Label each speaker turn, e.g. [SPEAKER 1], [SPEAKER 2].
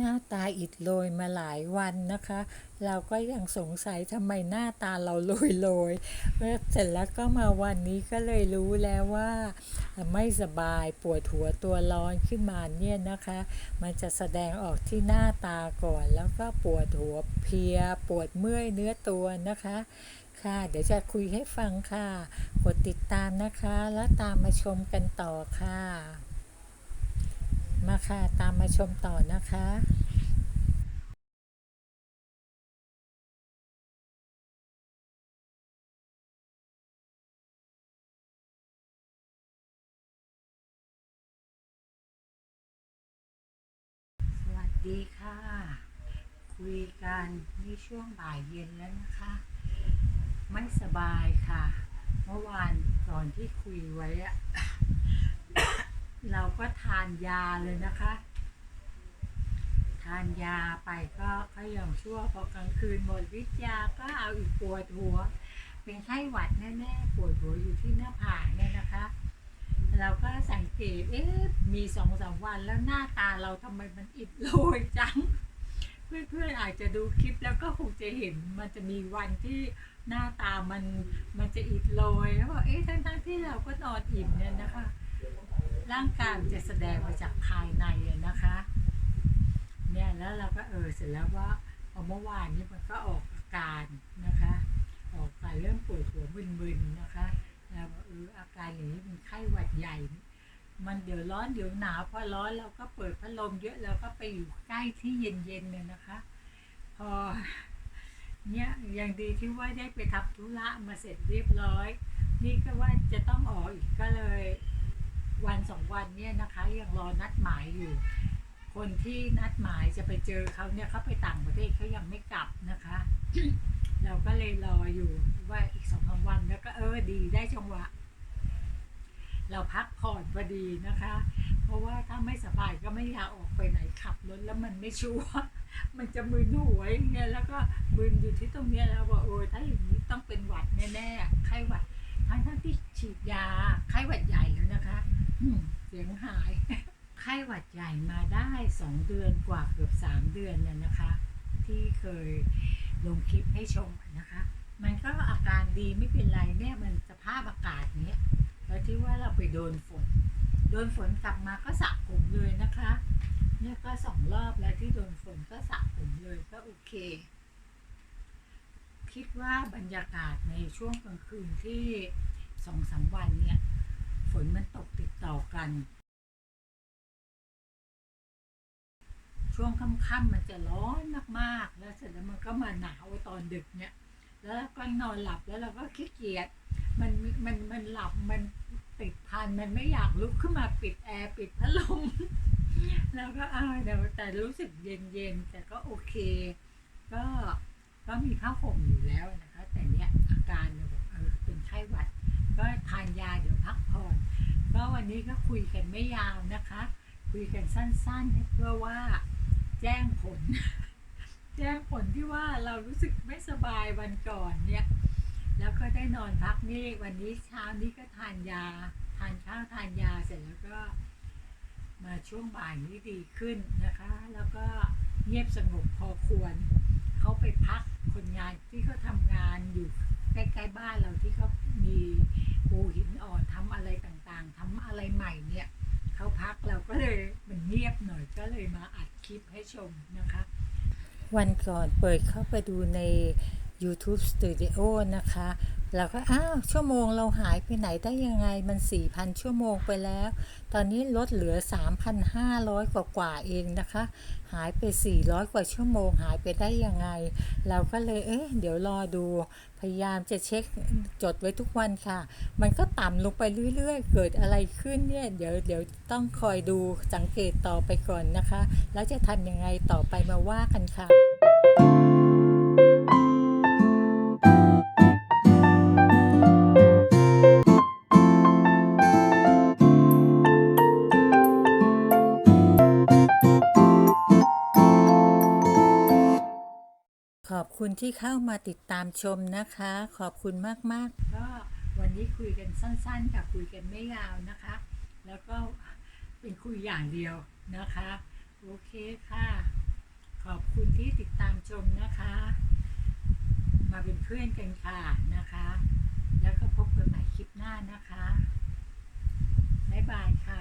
[SPEAKER 1] หน้าตาอิดโรยมาหลายวันนะคะ เราก็ยังสงสัยทำไมหน้าตาเราโรยโรยเมื่อเสร็จแล้วก็มาวันนี้ก็เลยรู้แล้วว่าไม่สบายปวดหัวตัวร้อนขึ้นมาเนี่ยนะคะ มันจะแสดงออกที่หน้าตาก่อนแล้วก็ปวดหัวเพลีย ปวดเมื่อยเนื้อตัวนะคะค่ะ เดี๋ยวจะคุยให้ฟังค่ะ กดติดตามนะคะ แล้วตามมาชมกันต่อค่ะ มาค่ะ ตามมาชมต่อนะคะสวัสดีค่ะ คุยกันนี่ช่วงบ่ายเย็นแล้วนะคะ ไม่สบายค่ะ เมื่อวานก่อนที่คุยไว้อะ เราก็ทานยาเลยนะคะ ทานยาไปก็ก็ยังชั่วพอกลางคืนหมดฤทธิ์ยาก็เอาอีกปวดหัว เป็นไข้หวัดแน่ๆปวดหัวอยู่ที่หน้าผากเนี่ยนะคะ เราก็สังเกตเอ๊ะมีสองสามวันแล้วหน้าตาเราทำไมมันอิดโรยจัง เพื่อนๆอาจจะดูคลิปแล้วก็คงจะเห็นมันจะมีวันที่หน้าตามันมันจะอิดโรยแล้วบอกเอ๊ะทั้งๆที่เราก็นอนอิ่มเนี่ยนะคะ ร่างกายมันจะแสดงมาจากภายในนะคะ เนี่ยแล้วเราก็เออเสร็จแล้วว่าพอเมื่อวานนี้มันก็ออกอาการนะคะ ออกอาการเริ่มปวดหัวมึนๆนะคะแล้วเอออาการอย่างนี้เป็นไข้หวัดใหญ่ มันเดี๋ยวร้อนเดี๋ยวหนาวพอร้อนเราก็เปิดพัดลมเยอะเราก็ไปอยู่ใกล้ที่เย็นๆเนี่ยนะคะ พอเนี่ยอยังดีที่ว่าได้ไปทำธุระมาเสร็จเรียบร้อย นี่ก็ว่าจะต้องออกอีกก็เลย วันสองวันเนี่ยนะคะยังรอนัดหมายอยู่ คนที่นัดหมายจะไปเจอเขาเนี่ยเขาไปต่างประเทศเขายังไม่กลับนะคะ เราก็เลยรออยู่ว่าอีกสองสามวันแล้วก็เออดีได้จังหวะ เราพักผ่อนพอดีนะคะ เพราะว่าถ้าไม่สบายก็ไม่อยากออกไปไหนขับรถแล้วมันไม่ชัวร์มันจะมึนหัวอย่างเงี้ยแล้วก็มึนอยู่ที่ตรงเนี้ยแล้วบอกโอ้ยถ้าอย่างนี้ต้องเป็นหวัดแน่ๆไข้หวัดทั้งทั้งที่ฉีดยาไข้หวัดใหญ่แล้ว เสียงหาย ไข้หวัดใหญ่มาได้สองเดือนกว่าเกือบสามเดือนแล้วนะคะ ที่เคยลงคลิปให้ชมนะคะ มันก็อาการดีไม่เป็นไรเนี่ยมันสภาพอากาศเนี้ยแล้วที่ว่าเราไปโดนฝน โดนฝนกลับมาก็สระผมเลยนะคะ เนี่ยก็สองรอบแล้วที่โดนฝนก็สระผมเลยก็โอเค คิดว่าบรรยากาศในช่วงกลางคืนที่สองสามวันเนี่ย ฝนมันตกติดต่อ กัน ช่วงค่ำๆมันจะร้อนมากๆ แล้วเสร็จแล้วมันก็มาหนาวตอนดึกเนี่ย แล้วก็นอนหลับแล้วเราก็ขี้เกียจมันมันมันหลับมันติดพันมันไม่อยากลุกขึ้นมาปิดแอร์ปิดพัดลมแล้วก็อาเดี๋ยวแต่รู้สึกเย็นเย็นๆแต่ก็โอเค ก็ก็มีผ้าห่มอยู่แล้วนะคะ แต่เนี้ยอาการเนี่ยบอกเออเป็นไข้หวัด ก็ทานยาเดี๋ยวพักผ่อนก็วันนี้ก็คุยกันไม่ยาวนะคะ คุยกันสั้นๆเพื่อว่าแจ้งผล แจ้งผลที่ว่าเรารู้สึกไม่สบายวันก่อนเนี่ย แล้วก็ได้นอนพักนี่วันนี้เช้านี้ก็ทานยา ทานข้าวทานยาเสร็จแล้วก็มาช่วงบ่ายนี้ดีขึ้นนะคะ แล้วก็เงียบสงบพอควร เขาไปพักคนงานที่เขาทำงานอยู่ ใกล้ๆบ้านเราที่เขามีปูหินอ่อนทำอะไรต่างๆทำอะไรใหม่เนี่ยเขาพักเราก็เลยมันเงียบหน่อยก็เลยมาอัดคลิปให้ชมนะคะ วันก่อนเปิดเข้าไปดูใน YouTube Studio นะคะ เราก็อ้าวชั่วโมงเราหายไปไหนได้ยังไงมัน 4,000 ชั่วโมงไปแล้ว ตอนนี้ลดเหลือ 3,500 กว่ากว่าเองนะคะ หายไป 400 กว่าชั่วโมงหายไปได้ยังไง เราก็เลยเอ๊ะเดี๋ยวรอดู พยายามจะเช็คจดไว้ทุกวันค่ะ มันก็ต่ำลงไปเรื่อยๆ เกิดอะไรขึ้นเนี่ยเดี๋ยวเดี๋ยวต้องคอยดูสังเกตต่อไปก่อนนะคะ แล้วจะทำยังไงต่อไปมาว่ากันค่ะ คุณที่เข้ามาติดตามชมนะคะ ขอบคุณมากๆ ก็วันนี้คุยกันสั้นๆกับคุยกันไม่ยาวนะคะ แล้วก็เป็นคุยอย่างเดียวนะคะ โอเคค่ะ ขอบคุณที่ติดตามชมนะคะ มาเป็นเพื่อนกันค่ะนะคะ แล้วก็พบกันใหม่คลิปหน้านะคะบ๊ายบายค่ะ